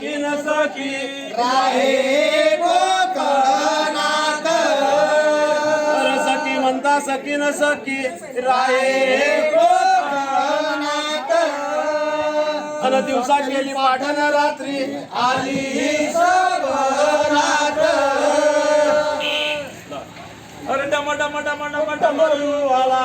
सखी न सखी राहे गोकर्णात सखी म्हणता सखी न सखी राहे गोकर्णात अन दिवसा केली पाठन रात्री आली सबरात अरे डम डम डम डम डमरू आला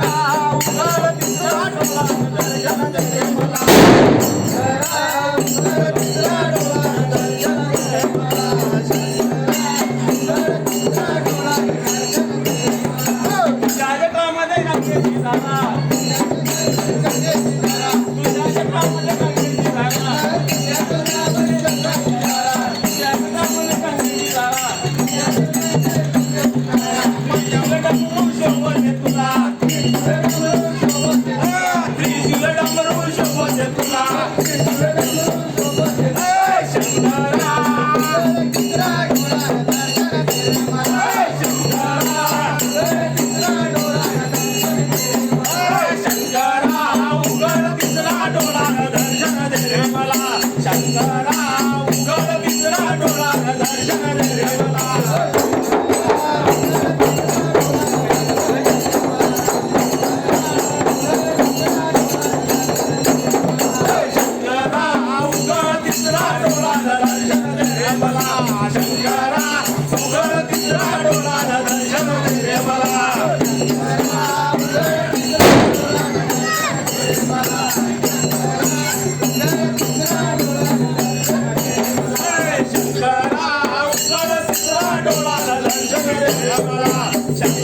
la la la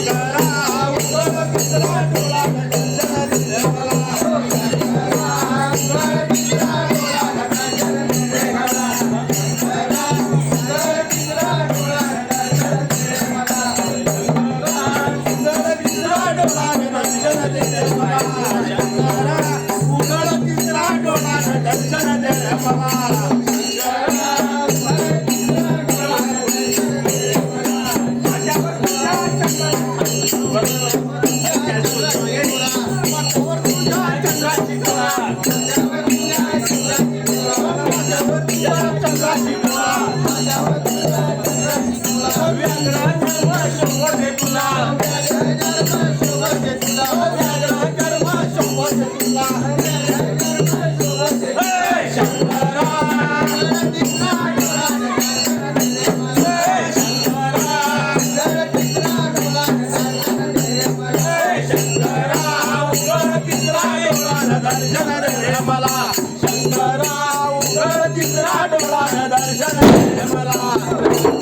Right. Parvati दर्शन